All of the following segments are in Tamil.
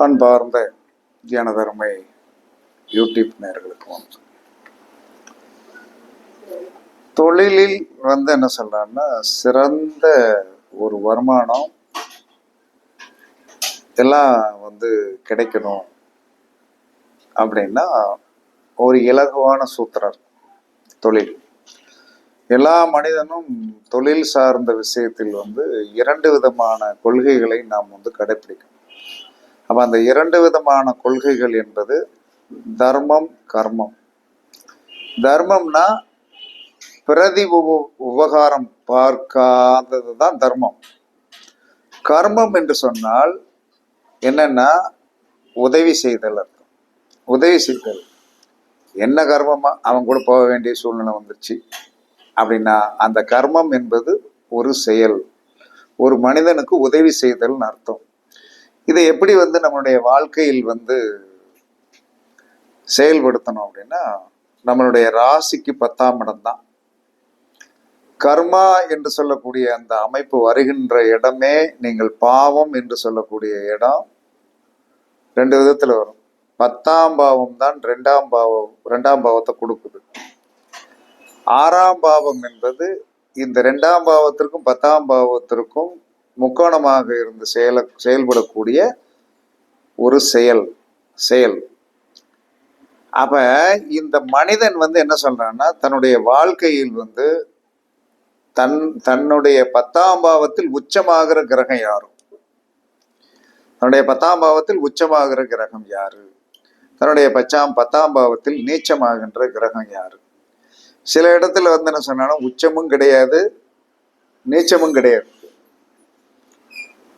அன்பார்ந்த எனதருமை யூடியூப் நேர்களுக்கு வந்து தொழிலில் வந்து என்ன சொல்றான்னா சிறந்த ஒரு வருமானம் எல்லாம் வந்து கிடைக்கணும் அப்படின்னா ஒரு இலகுவான சூத்திரம் தொழில். எல்லா மனிதனும் தொழில் சார்ந்த விஷயத்தில் வந்து இரண்டு விதமான கொள்கைகளை நாம் வந்து கடைபிடிக்கணும் அப்போ அந்த இரண்டு விதமான கொள்கைகள் என்பது தர்மம் கர்மம். தர்மம்னா பிரதி உப- உபகாரம் பார்க்காதது தான் தர்மம். கர்மம் என்று சொன்னால் என்னன்னா உதவி செய்தல் அர்த்தம். உதவி செய்தல். என்ன கர்மமா? அவன் கூட போக வேண்டிய சூழ்நிலை வந்துருச்சு. அப்படின்னா அந்த கர்மம் என்பது ஒரு செயல். ஒரு மனிதனுக்கு உதவி செய்தல்னு அர்த்தம். இதை எப்படி வந்து நம்மளுடைய வாழ்க்கையில் வந்து செயல்படுத்தணும் அப்படின்னா நம்மளுடைய ராசிக்கு பத்தாம் இடம் தான். கர்மா என்று சொல்லக்கூடிய அந்த அமைப்பு வருகின்ற இடமே நீங்கள் பாவம் என்று சொல்லக்கூடிய இடம் ரெண்டு விதத்துல வரும். பத்தாம் பாவம் தான் ரெண்டாம் பாவம் ரெண்டாம் பாவத்தை கொடுக்குது. ஆறாம் பாவம் என்பது இந்த ரெண்டாம் பாவத்திற்கும் பத்தாம் பாவத்திற்கும் முக்கோணமாக இருந்து செயல செயல்படக்கூடிய ஒரு செயல் செயல். அப்ப இந்த மனிதன் வந்து என்ன சொல்றான்னா தன்னுடைய வாழ்க்கையில் வந்து தன் தன்னுடைய பத்தாம் பாவத்தில் உச்சமாகிற கிரகம் யாரும் தன்னுடைய பத்தாம் பாவத்தில் உச்சமாகிற கிரகம் யாரு? தன்னுடைய பச்சாம் பத்தாம் பாவத்தில் நீச்சமாகின்ற கிரகம் யாரு? சில இடத்துல வந்து என்ன சொன்னாலும் உச்சமும் கிடையாது நீச்சமும் கிடையாது.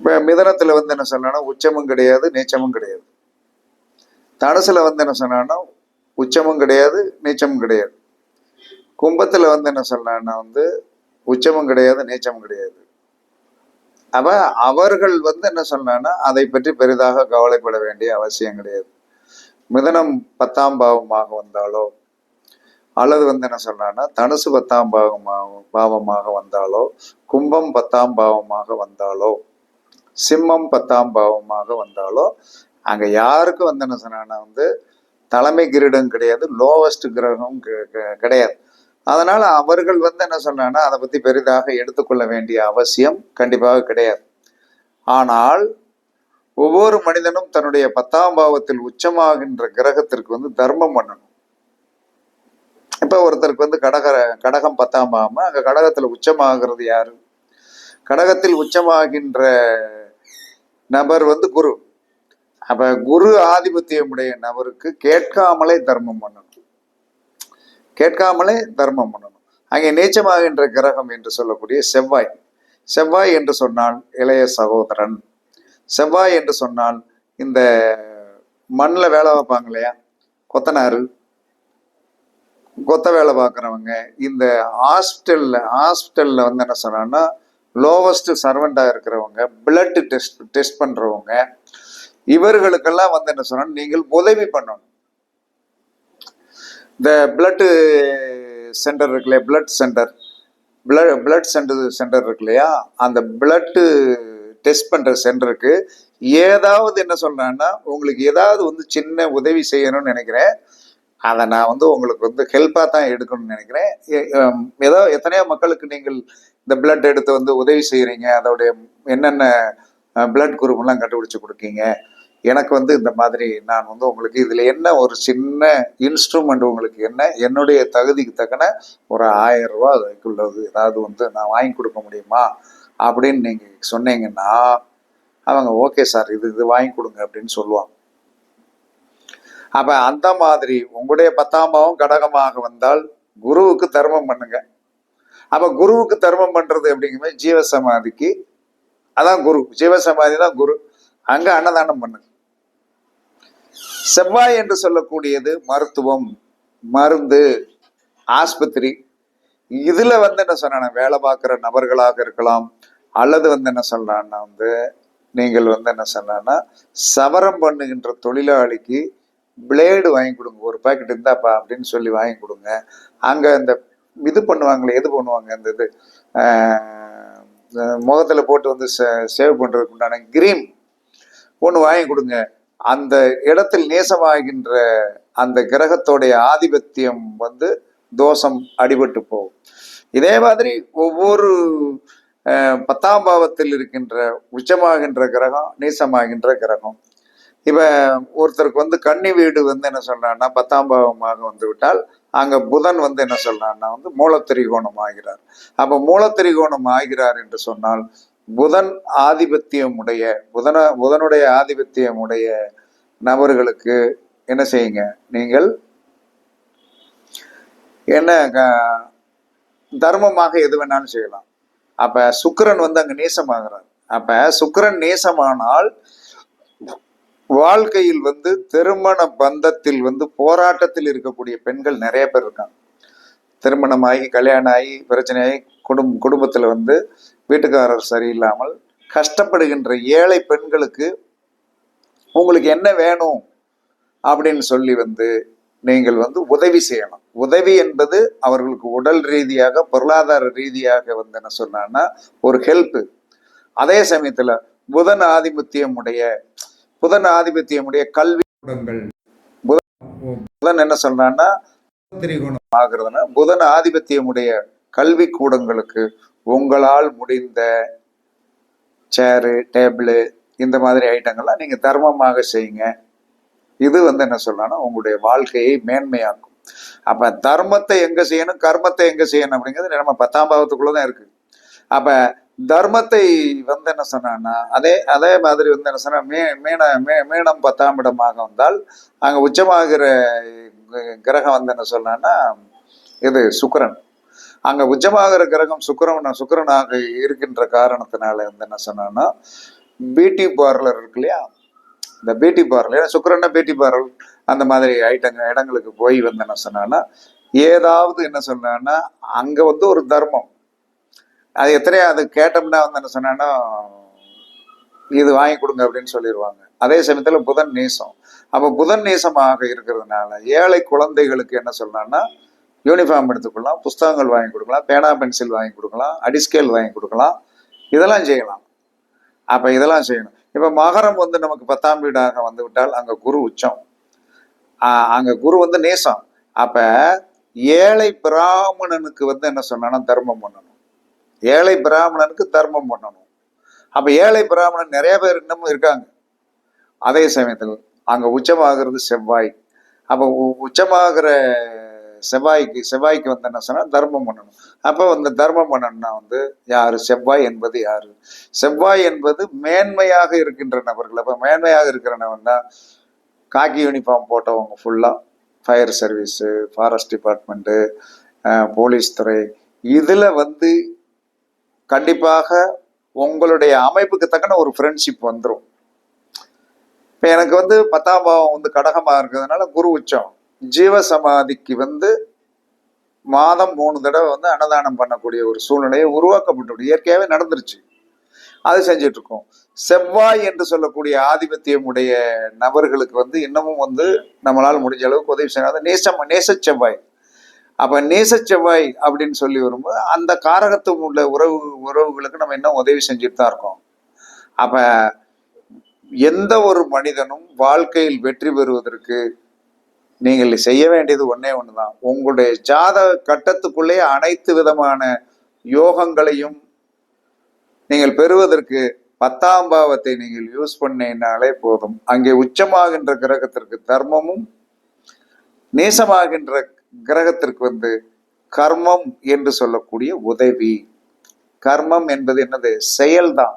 இப்போ மிதனத்தில் வந்து என்ன சொன்னானா உச்சமும் கிடையாது நீச்சமும் கிடையாது. தனுசுல வந்து என்ன சொன்னான்னா உச்சமும் கிடையாது நீச்சமும் கிடையாது. கும்பத்துல வந்து என்ன சொன்னான்னா வந்து உச்சமும் கிடையாது நீச்சமும் கிடையாது. அப்ப அவர்கள் வந்து என்ன சொன்னான்னா அதை பற்றி பெரிதாக கவலைப்பட வேண்டிய அவசியம் கிடையாது. மிதனம் பத்தாம் பாவமாக வந்தாலோ அல்லது வந்து என்ன சொல்றான்னா தனுசு பத்தாம் பாவமாக பாவமாக வந்தாலோ கும்பம் பத்தாம் பாவமாக வந்தாலோ சிம்மம் பத்தாம் பாவமாக வந்தாலோ அங்க யாருக்கும் வந்து என்ன வந்து தலைமை கிரீடம் கிடையாது லோவஸ்ட் கிரகம் கிடையாது. அதனால அவர்கள் வந்து என்ன சொன்னாங்கன்னா அதை பத்தி பெரிதாக எடுத்துக்கொள்ள வேண்டிய அவசியம் கண்டிப்பாக கிடையாது. ஆனால் ஒவ்வொரு மனிதனும் தன்னுடைய பத்தாம் பாவத்தில் உச்சமாகின்ற கிரகத்திற்கு வந்து தர்மம் பண்ணணும். இப்ப ஒருத்தருக்கு வந்து கடக கடகம் பத்தாம் பாவம் அங்க கடகத்துல உச்சமாகிறது யாரு? கடகத்தில் உச்சமாகின்ற நபர் வந்து குரு. அப்ப குரு ஆதிபத்தியமுடைய நபருக்கு கேட்காமலே தர்மம் பண்ணணும். கேட்காமலே தர்மம் பண்ணணும். அங்கே நீச்சமாகின்ற கிரகம் என்று சொல்லக்கூடிய செவ்வாய். செவ்வாய் என்று சொன்னால் இளைய சகோதரன். செவ்வாய் என்று சொன்னால் இந்த மண்ணில் வேலை வைப்பாங்க இல்லையா? கொத்தனாரு. கொத்த வேலை பார்க்குறவங்க. இந்த ஹாஸ்பிட்டலில் ஹாஸ்பிட்டலில் வந்து என்ன சொன்னான்னா லோவஸ்ட் சர்வெண்டா இருக்கிறவங்க பிளட் டெஸ்ட் டெஸ்ட் பண்றவங்க இவர்களுக்கெல்லாம் வந்து என்ன சொன்னால் நீங்கள் உதவி பண்ணணும். இந்த பிளட்டு சென்டர் இருக்கு இல்லையா blood center blood blood center center இருக்கு இல்லையா அந்த பிளட்டு டெஸ்ட் பண்ற சென்டருக்கு ஏதாவது என்ன சொல்கிறேன்னா உங்களுக்கு ஏதாவது வந்து சின்ன உதவி செய்யணும்னு நினைக்கிறேன். அதை நான் வந்து உங்களுக்கு வந்து ஹெல்ப்பாக தான் எடுக்கணும்னு நினைக்கிறேன். ஏதோ எத்தனையோ மக்களுக்கு நீங்கள் இந்த பிளட் எடுத்து வந்து உதவி செய்கிறீங்க அதோடைய என்னென்ன பிளட் குரூப்லாம் கண்டுபிடிச்சி கொடுக்கீங்க. எனக்கு வந்து இந்த மாதிரி நான் வந்து உங்களுக்கு இதில் என்ன ஒரு சின்ன இன்ஸ்ட்ருமெண்ட் உங்களுக்கு என்ன என்னுடைய தகுதிக்கு தக்கன ஒரு ஆயிரம் ரூபா அதுக்குள்ளது ஏதாவது வந்து நான் வாங்கி கொடுக்க முடியுமா? அப்படின்னு நீங்கள் சொன்னீங்கன்னா அவங்க ஓகே சார் இது இது வாங்கி கொடுங்க அப்படின்னு சொல்லுவாங்க. அப்போ அந்த மாதிரி உங்களுடைய பத்தாம் பாவம் கடகமாக வந்தால் குருவுக்கு தர்மம் பண்ணுங்கள் அப்ப குருவுக்கு தர்மம் பண்றது அப்படிங்கும்போது ஜீவசமாதிக்கு. அதான் குரு. ஜீவசமாதி தான் குரு. அங்க அன்னதானம் பண்ணுங்க செவ்வாய் என்று சொல்லக்கூடியது மருத்துவம் மருந்து ஆஸ்பத்திரி. இதுல வந்து என்ன சொன்னா வேலை பார்க்குற நபர்களாக இருக்கலாம் அல்லது வந்து என்ன சொல்றான்னா வந்து நீங்கள் வந்து என்ன சொன்னா சவரம் பண்ணுகின்ற தொழிலாளிக்கு பிளேடு வாங்கி கொடுங்க. ஒரு பாக்கெட் இருந்தாப்பா அப்படின்னு சொல்லி வாங்கி கொடுங்க. அங்க இந்த இது பண்ணுவாங்களே எது பண்ணுவாங்க அந்த இது? ஆஹ், முகத்துல போட்டு வந்து சேவ் பண்ணுறதுக்கு உண்டான கிரீம் ஒன்று வாங்கி கொடுங்க. அந்த இடத்தில் நேசமாகின்ற அந்த கிரகத்தோடைய ஆதிபத்தியம் வந்து தோஷம் அடிபட்டு போகும். இதே மாதிரி ஒவ்வொரு பத்தாம் பாவத்தில் இருக்கின்ற உச்சமாகின்ற கிரகம் நீசமாகின்ற கிரகம். இப்போ ஒருத்தருக்கு வந்து கன்னி வீடு வந்து என்ன சொல்றான்னா பத்தாம் பாவமாக வந்து விட்டால் அங்க புதன் வந்து என்ன சொல்றான்னா வந்து மூலத்திரிகோணம் ஆகிறார். அப்ப மூலத்திரிகோணம் ஆகிறார் என்று சொன்னால் புதன் ஆதிபத்தியம் உடைய புதன புதனுடைய ஆதிபத்தியம் உடைய நபர்களுக்கு என்ன செய்யுங்க? நீங்கள் என்ன தர்மமாக எது வேணாலும் செய்யலாம். அப்ப சுக்கிரன் வந்து அங்க நேசமாகிறார். அப்ப சுக்கிரன் நேசமானால் வாழ்க்கையில் வந்து திருமண பந்தத்தில் வந்து போராட்டத்தில் இருக்கக்கூடிய பெண்கள் நிறைய பேர் இருக்காங்க. திருமணம் ஆகி கல்யாணம் ஆகி பிரச்சனையாகி குடும் குடும்பத்தில் வந்து வீட்டுக்காரர் சரியில்லாமல் கஷ்டப்படுகின்ற ஏழை பெண்களுக்கு உங்களுக்கு என்ன வேணும் அப்படின்னு சொல்லி வந்து நீங்கள் வந்து உதவி செய்யணும். உதவி என்பது அவர்களுக்கு உடல் ரீதியாக பொருளாதார ரீதியாக வந்து என்ன சொன்னான்னா ஒரு ஹெல்ப்பு அதே சமயத்தில் புதன் ஆதிபத்தியம் உடைய புதன் ஆதிபத்தியம் உடைய கல்வி கூடங்கள். புதன் புதன் என்ன சொல்றான்னா திரிகோணம். ஆகுறதுன்னா புதன் ஆதிபத்தியம் உடைய கல்வி கூடங்களுக்கு உங்களால் முடிந்த சேரு டேபிள் இந்த மாதிரி ஐட்டங்கள்லாம் நீங்க தர்மமாக செய்யுங்க. இது வந்து என்ன சொல்லலாம் உங்களுடைய வாழ்க்கையை மேன்மையாக்கும். அப்ப தர்மத்தை எங்க செய்யணும் கர்மத்தை எங்க செய்யணும் அப்படிங்கிறது நம்ம பத்தாம் பாவத்துக்குள்ளதான் இருக்கு. அப்ப தர்மத்தை வந்து என்ன சொன்னான்னா அதே அதே மாதிரி வந்து என்ன சொன்னா மீ மீன மீ மீனம் பத்தாம் இடமாக வந்தால் அங்க உச்சமாகிற கிரகம் வந்து என்ன சொன்னான்னா இது சுக்கரன். அங்க உச்சமாகிற கிரகம் சுக்கரன் சுக்கிரனாக இருக்கின்ற காரணத்தினால வந்து என்ன சொன்னான்னா பியூட்டி பார்லர் இருக்கு இல்லையா? இந்த பியூட்டி பார்லர் ஏன்னா சுக்கிரன்னா பியூட்டி பார்லர் அந்த மாதிரி ஐட்டங்க இடங்களுக்கு போய் வந்து என்ன சொன்னான்னா ஏதாவது என்ன சொன்னான்னா அங்க வந்து ஒரு தர்மம். அது எத்தனையோ அது கேட்டோம்னா வந்து என்ன சொன்னான்னா இது வாங்கி கொடுங்க அப்படின்னு சொல்லிடுவாங்க அதே சமயத்தில் புதன் நேசம். அப்போ புதன் நேசமாக இருக்கிறதுனால ஏழை குழந்தைகளுக்கு என்ன சொல்லலாம்னா யூனிஃபார்ம் எடுத்துக்கொள்ளலாம் புஸ்தகங்கள் வாங்கி கொடுக்கலாம் பேனா பென்சில் வாங்கி கொடுக்கலாம் அடிஸ்கேல் வாங்கி கொடுக்கலாம். இதெல்லாம் செய்யலாம். அப்போ இதெல்லாம் செய்யணும். இப்போ மகரம் வந்து நமக்கு பத்தாம் வீடாக வந்து விட்டால் அங்கே குரு உச்சம். அங்கே குரு வந்து நேசம். அப்போ ஏழை பிராமணனுக்கு வந்து என்ன சொன்னான்னா தர்மம் பண்ணணும். ஏழை பிராமணனுக்கு தர்மம் பண்ணணும். அப்ப ஏழை பிராமணன் நிறைய பேர் இன்னமும் இருக்காங்க. அதே சமயத்தில் அங்க உச்சமாகிறது செவ்வாய். அப்ப உ- உச்சமாகிற செவ்வாய்க்கு செவ்வாய்க்கு வந்து என்ன சொன்னா தர்மம் பண்ணணும். அப்போ வந்து தர்மம் பண்ணணும்னா வந்து யாரு? செவ்வாய் என்பது யாரு? செவ்வாய் என்பது மேன்மையாக இருக்கின்ற நபர்கள். அப்ப மேன்மையாக இருக்கிற நபர்னா காக்கி யூனிஃபார்ம் போட்டவங்க ஃபுல்லா fire service forest department police துறை. இதுல வந்து கண்டிப்பாக உங்களுடைய அமைப்புக்கு தக்கன ஒரு ஃப்ரெண்ட்ஷிப் வந்துடும் இப்போ எனக்கு வந்து பத்தாம் பாவம் வந்து கடகமாக இருக்கிறதுனால குரு உச்சம். ஜீவ சமாதிக்கு வந்து மாதம் மூணு தடவை வந்து அன்னதானம் பண்ணக்கூடிய ஒரு சூழ்நிலையை உருவாக்கப்பட்டு இயற்கையாகவே நடந்துருச்சு. அது செஞ்சுட்டு இருக்கோம் செவ்வாய் என்று சொல்லக்கூடிய ஆதிபத்தியம் உடைய நபர்களுக்கு வந்து இன்னமும் வந்து நம்மளால் முடிஞ்ச அளவுக்கு உதவி செய்யணும். நேசம் நேச செவ்வாய். அப்ப நேச செவ்வாய் அப்படின்னு சொல்லி வரும்போது அந்த காரகத்தும் உள்ள உறவு உறவுகளுக்கு நம்ம இன்னும் உதவி செஞ்சுட்டு தான் இருக்கோம். அப்ப எந்த ஒரு மனிதனும் வாழ்க்கையில் வெற்றி பெறுவதற்கு நீங்கள் செய்ய வேண்டியது ஒண்ணே ஒண்ணுதான். உங்களுடைய ஜாதக கட்டத்துக்குள்ளே அனைத்து விதமான யோகங்களையும் நீங்கள் பெறுவதற்கு பத்தாம் பாவத்தை நீங்கள் யூஸ் பண்ணினாலே போதும். அங்கே உச்சமாகின்ற கிரகத்திற்கு தர்மமும் நேசமாகின்ற கிரகத்திற்கு வந்து கர்மம் என்று சொல்லக்கூடிய உதவி. கர்மம் என்பது என்னது? செயல்தான்.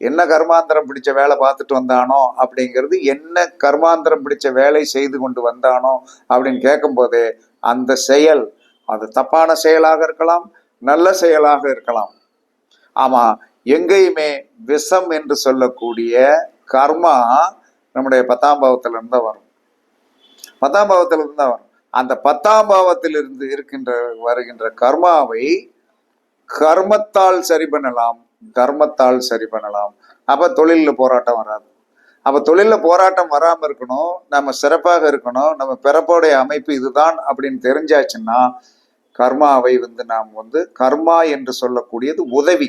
என்ன கர்மாந்திரம் பிடிச்ச வேலை பார்த்துட்டு வந்தானோ அப்படிங்கிறது என்ன கர்மாந்திரம் பிடிச்ச வேலை செய்து கொண்டு வந்தானோ அப்படின்னு கேட்கும்போதே அந்த செயல் அது தப்பான செயலாக இருக்கலாம் நல்ல செயலாக இருக்கலாம். ஆமா எங்கேயுமே விஷம் என்று சொல்லக்கூடிய கர்மா நம்முடைய பத்தாம் பாவத்துல தான் வரும். பத்தாம் பாவத்துல தான் வரும். அந்த பத்தாம் பாவத்தில் இருந்து இருக்கின்ற வருகின்ற கர்மாவை கர்மத்தால் சரி பண்ணலாம் தர்மத்தால் சரி பண்ணலாம். அப்ப தொழிலில் போராட்டம் வராது. அப்ப தொழிலில் போராட்டம் வராம இருக்கணும் நம்ம சிறப்பாக இருக்கணும் நம்ம பிறப்போடைய அமைப்பு இதுதான் அப்படின்னு தெரிஞ்சாச்சுன்னா கர்மாவை வந்து நாம் வந்து கர்மா என்று சொல்லக்கூடியது உதவி.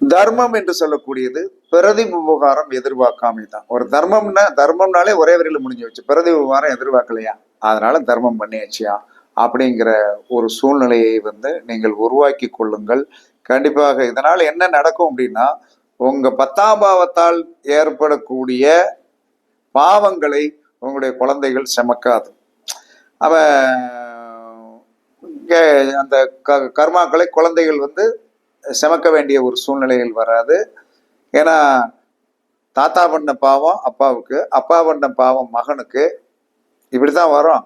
தர்மம் என்று சொல்லக்கூடியது பிரதி உபகாரம் எதிர்பார்க்காமை தான். ஒரு தர்மம்னா தர்மம்னாலே ஒரே வரையில முடிஞ்சு வச்சு பிரதி உபகாரம் எதிர்பார்க்கலையா? அதனால தர்மம் பண்ணியாச்சியா? அப்படிங்கிற ஒரு சூழ்நிலையை வந்து நீங்கள் உருவாக்கி கொள்ளுங்கள். கண்டிப்பாக இதனால் என்ன நடக்கும் அப்படின்னா உங்கள் பத்தாம் பாவத்தால் ஏற்படக்கூடிய பாவங்களை உங்களுடைய குழந்தைகள் செமக்காது. அவ இங்கே அந்த க கர்மாக்களை குழந்தைகள் வந்து செமக்க வேண்டிய ஒரு சூழ்நிலையில் வராது. ஏன்னா தாத்தா பண்ண பாவம் அப்பாவுக்கு அப்பா பண்ண பாவம் மகனுக்கு இப்படி தான் வரும்.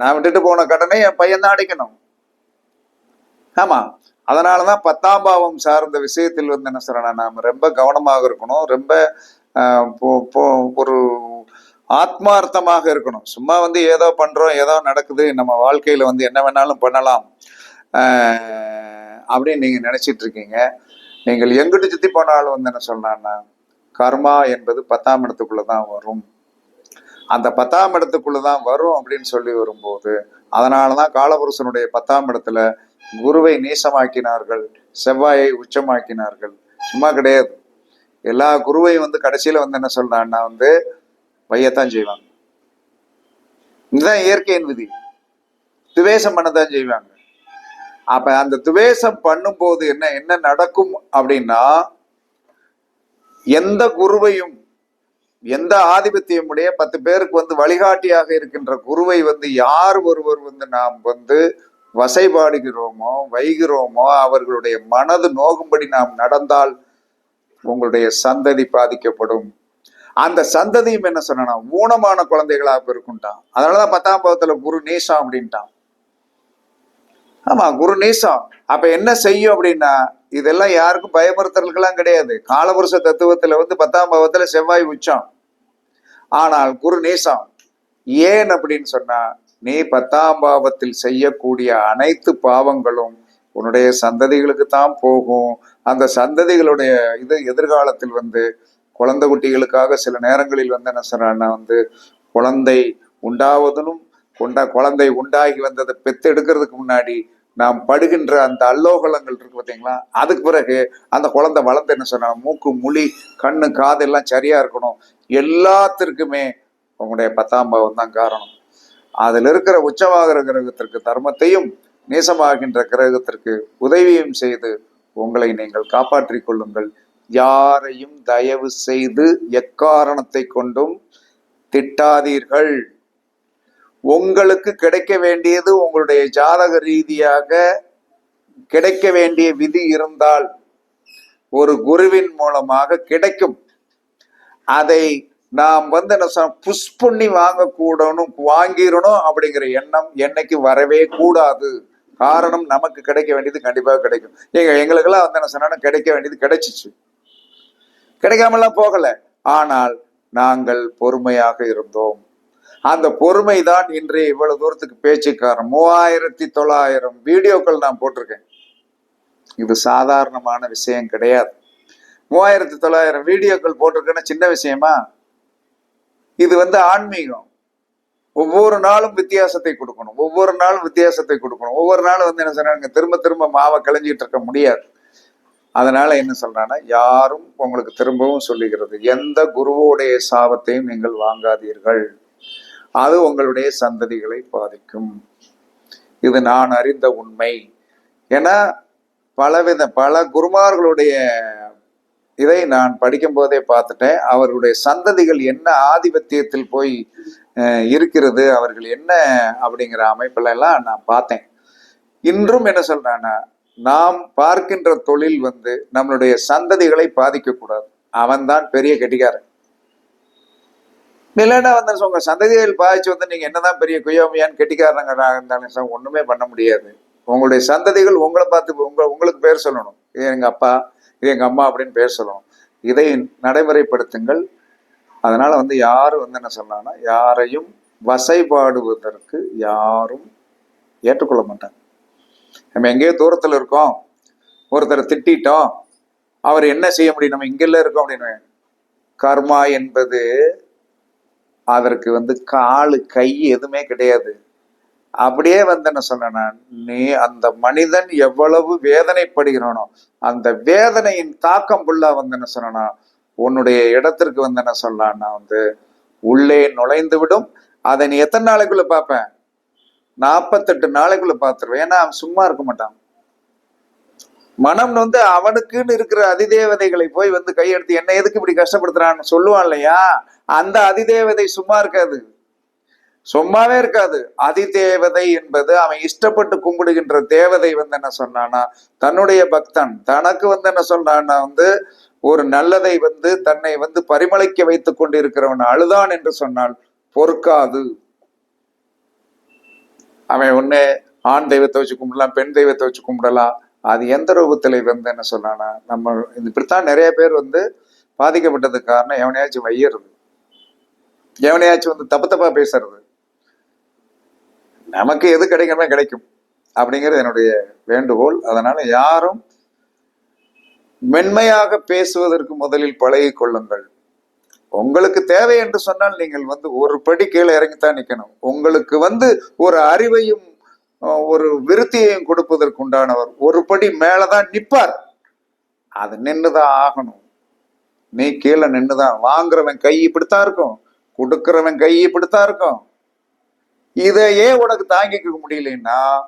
நான் விட்டுட்டு போன கடனை என் பையன் தான் அடைக்கணும். ஆமா. அதனால தான் பத்தாம் பாவம் சார்ந்த விஷயத்தில் வந்து என்ன சொல்றேன் நாம் ரொம்ப கவனமாக இருக்கணும். ரொம்ப ஆஹ், ஒரு ஆத்மார்த்தமாக இருக்கணும். சும்மா வந்து ஏதோ பண்றோம் ஏதோ நடக்குது. நம்ம வாழ்க்கையில வந்து என்ன வேணாலும் பண்ணலாம். அப்படின்னு நீங்க நினைச்சிட்டு இருக்கீங்க. நீங்கள் எங்கிட்டு சுத்தி போனாலும் வந்து என்ன சொன்னான்னா கர்மா என்பது பத்தாம் இடத்துக்குள்ளே தான் வரும். அந்த பத்தாம் இடத்துக்குள்ளே தான் வரும் அப்படின்னு சொல்லி வரும்போது அதனால தான் காலபுருஷனுடைய பத்தாம் இடத்துல குருவை நீசமாக்கினார்கள் செவ்வாயை உச்சமாக்கினார்கள். சும்மா கிடையாது. எல்லா குருவையும் வந்து கடைசியில வந்து என்ன சொல்றான்னா வந்து வையத்தான் செய்வாங்க. இதுதான் இயற்கையின் விதி. துவேஷம் பண்ணத்தான் செய்வாங்க. அப்ப அந்த துவேஷம் பண்ணும்போது என்ன என்ன நடக்கும் அப்படின்னா எந்த குருவையும் எந்த ஆதிபத்தியமுடைய பத்து பேருக்கு வந்து வழிகாட்டியாக இருக்கின்ற குருவை வந்து யார் ஒருவர் வந்து நாம் வந்து வசைபாடுகிறோமோ வைகிறோமோ அவர்களுடைய மனது நோகும்படி நாம் நடந்தால் உங்களுடைய சந்ததி பாதிக்கப்படும். அந்த சந்ததியும் என்ன சொன்னா ஊனமான குழந்தைகளாக இருக்கும்ட்டான். அதனாலதான் பத்தாம் பாவத்துல குரு நீசம் அப்படின்ட்டான். ஆமா குரு நீசம். அப்ப என்ன செய்யும் அப்படின்னா இதெல்லாம் யாருக்கும் பயமுறுத்தல்கள்லாம் கிடையாது. காலபுருஷ தத்துவத்துல வந்து பத்தாம் பாவத்துல செவ்வாய் உச்சம். ஆனால் குரு நீசம். ஏன் அப்படின்னு சொன்னா நீ பத்தாம் பாவத்தில் செய்யக்கூடிய அனைத்து பாவங்களும் உன்னுடைய சந்ததிகளுக்கு தான் போகும். அந்த சந்ததிகளுடைய இது எதிர்காலத்தில் வந்து குழந்தை குட்டிகளுக்காக சில நேரங்களில் வந்து என்ன சொல்றான்னா வந்து குழந்தை உண்டாவதனும் கொண்டா குழந்தை உண்டாகி வந்ததை பெத்து எடுக்கிறதுக்கு முன்னாடி நாம் படுகின்ற அந்த அல்லோகலங்கள் இருக்கு பார்த்தீங்களா அதுக்கு பிறகு அந்த குழந்தை வளர்ந்து என்ன சொன்னா மூக்கு முழி கண்ணு காது எல்லாம் சரியா இருக்கணும். எல்லாத்திற்குமே உங்களுடைய பத்தாம் பாவம் தான் காரணம். அதில் இருக்கிற உச்சமாகிற கிரகத்திற்கு தர்மத்தையும் நேசமாகின்ற கிரகத்திற்கு உதவியும் செய்து உங்களை நீங்கள் காப்பாற்றிக் கொள்ளுங்கள். யாரையும் தயவு செய்து எக்காரணத்தை கொண்டும் திட்டாதீர்கள். உங்களுக்கு கிடைக்க வேண்டியது உங்களுடைய ஜாதக ரீதியாக கிடைக்க வேண்டிய விதி இருந்தால் ஒரு குருவின் மூலமாக கிடைக்கும். அதை நாம் வந்து என்ன சொல்ல புஷ் பண்ணி வாங்கக்கூடணும் வாங்கிடணும் அப்படிங்கிற எண்ணம் என்னைக்கு வரவே கூடாது. காரணம் நமக்கு கிடைக்க வேண்டியது கண்டிப்பாக கிடைக்கும். எங்க எங்களுக்கெல்லாம் வந்து என்ன சொன்னா கிடைக்க வேண்டியது கிடைச்சிச்சு. கிடைக்காமலாம் போகல. ஆனால் நாங்கள் பொறுமையாக இருந்தோம். அந்த பொறுமை தான் இன்றைய இவ்வளவு தூரத்துக்கு பேச்சுக்காரன். மூவாயிரத்தி தொள்ளாயிரம் வீடியோக்கள் நான் போட்டிருக்கேன். இது சாதாரணமான விஷயம் கிடையாது. மூவாயிரத்தி தொள்ளாயிரம் வீடியோக்கள் போட்டிருக்கேன்னா சின்ன விஷயமா? இது வந்து ஆன்மீகம். ஒவ்வொரு நாளும் வித்தியாசத்தை கொடுக்கணும். ஒவ்வொரு நாளும் வித்தியாசத்தை கொடுக்கணும். ஒவ்வொரு நாளும் வந்து என்ன சொல்றாங்க திரும்ப திரும்ப மாவை களைஞ்சிட்டு இருக்க முடியாது. அதனால என்ன சொல்றாங்கன்னா யாரும் உங்களுக்கு திரும்பவும் சொல்லுகிறது எந்த குருவோடைய சாபத்தையும் நீங்கள் வாங்காதீர்கள். அது உங்களுடைய சந்ததிகளை பாதிக்கும். இது நான் அறிந்த உண்மை. ஏன்னா பலவித பல குருமார்களுடைய இதை நான் படிக்கும்போதே பார்த்துட்டேன். அவர்களுடைய சந்ததிகள் என்ன ஆதிபத்தியத்தில் போய் இருக்கிறது அவர்கள் என்ன அப்படிங்கிற அமைப்புல எல்லாம் நான் பார்த்தேன். இன்றும் என்ன சொல்றான்னா நாம் பார்க்கின்ற தொழில் வந்து நம்மளுடைய சந்ததிகளை பாதிக்கக்கூடாது. அவன்தான் பெரிய கெட்டிக்காரன். இல்லைன்னா வந்து உங்க சந்ததிகள் பாதிச்சு வந்து நீங்க என்னதான் பெரிய குயோமியான்னு கெட்டிக்காரங்க இருந்தாலும் சார் ஒண்ணுமே பண்ண முடியாது. உங்களுடைய சந்ததிகள் உங்களை பார்த்து உங்க உங்களுக்கு பேர் சொல்லணும். இது எங்க அப்பா இது எங்க அம்மா அப்படின்னு பேர் சொல்லணும். இதை நடைமுறைப்படுத்துங்கள். அதனால வந்து யாரும் வந்து என்ன சொல்லலாம்னா யாரையும் வசைபாடுவதற்கு யாரும் ஏற்றுக்கொள்ள மாட்டாங்க. நம்ம எங்கேயோ தூரத்தில் இருக்கோம். ஒருத்தரை திட்டிட்டோம். அவர் என்ன செய்ய முடியும்? நம்ம இங்கெல்லாம் இருக்கோம் அப்படின்னு. கர்மா என்பது அதற்கு வந்து காலு கை எதுவுமே கிடையாது. அப்படியே வந்து என்ன சொன்னா நீ அந்த மனிதன் எவ்வளவு வேதனைப்படுகிறானோ அந்த வேதனையின் தாக்கம் ஃபுல்லா வந்து என்ன சொன்னா உன்னுடைய இடத்திற்கு வந்து என்ன சொல்லலாம்னா வந்து உள்ளே நுழைந்து விடும். அதை நீ எத்தனை நாளைக்குள்ள பார்ப்பேன் நாற்பத்தெட்டு நாளைக்குள்ள பார்த்துருவேன். ஏன்னா அவன் சும்மா இருக்க மாட்டான். மனம் வந்து அவனுக்குன்னு இருக்கிற அதிதேவதைகளை போய் வந்து கையெடுத்து என்ன எதுக்கு இப்படி கஷ்டப்படுத்துறான்னு சொல்லுவான் இல்லையா? அந்த அதிதேவதை சும்மா இருக்காது. சும்மாவே இருக்காது. அதிதேவதை என்பது அவன் இஷ்டப்பட்டு கும்பிடுகின்ற தேவதை வந்து என்ன சொன்னானா தன்னுடைய பக்தன் தனக்கு வந்து என்ன சொன்னான்னா வந்து ஒரு நல்லதை வந்து தன்னை வந்து பரிமளிக்க வைத்துக் கொண்டிருக்கிறவன் அழுதான் என்று சொன்னால் பொறுக்காது. அவன் ஒண்ணு ஆண் தெய்வத்தை வச்சு கும்பிடலாம் பெண் தெய்வத்தை வச்சு கும்பிடலாம் அது எந்த ரூபத்திலே வந்து என்ன சொன்னானா நம்ம இது இப்படித்தான் நிறைய பேர் வந்து பாதிக்கப்பட்டதுக்கு காரணம் எவனையாச்சும் வையறது. எவனையாச்சும் வந்து தப்பு தப்பா பேசுறது. நமக்கு எது கிடைக்கணுமே கிடைக்கும். அப்படிங்கிறது என்னுடைய வேண்டுகோள். அதனால யாரும் மென்மையாக பேசுவதற்கு முதலில் பழகி கொள்ளுங்கள். உங்களுக்கு தேவை என்று சொன்னால் நீங்கள் வந்து ஒரு படி கீழே இறங்கித்தான் நிக்கணும். உங்களுக்கு வந்து ஒரு அறிவையும் ஒரு விருத்தியையும் கொடுப்பதற்கு உண்டானவர் ஒரு படி மேலதான் நிற்பார். அது நின்றுதான் ஆகணும். நீ கீழே நின்றுதான். வாங்குறவன் கை இப்படித்தான் இருக்கும். கொடுக்கிறவன் கை இப்படித்தான் இருக்கும். இதையே உனக்கு தாங்கிக்க முடியலன்னா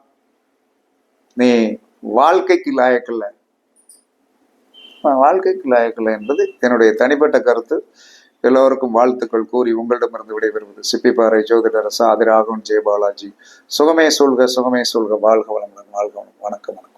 நீ வாழ்க்கைக்கு லாயக்கில்லை. வாழ்க்கைக்கு லாயக்கில்லை என்பது என்னுடைய தனிப்பட்ட கருத்து. எல்லோருக்கும் வாழ்த்துக்கள் கூறி உங்களிடமிருந்து விடைபெறுவது சிப்பிப்பாறை ஜோதிடரசா அதிராகவன் ஜெய ஜெயபாலாஜி. சுகமே சொல்க சுகமே சொல்க வாழ்க வளமுடன் வாழ்க வணக்கம் வணக்கம்.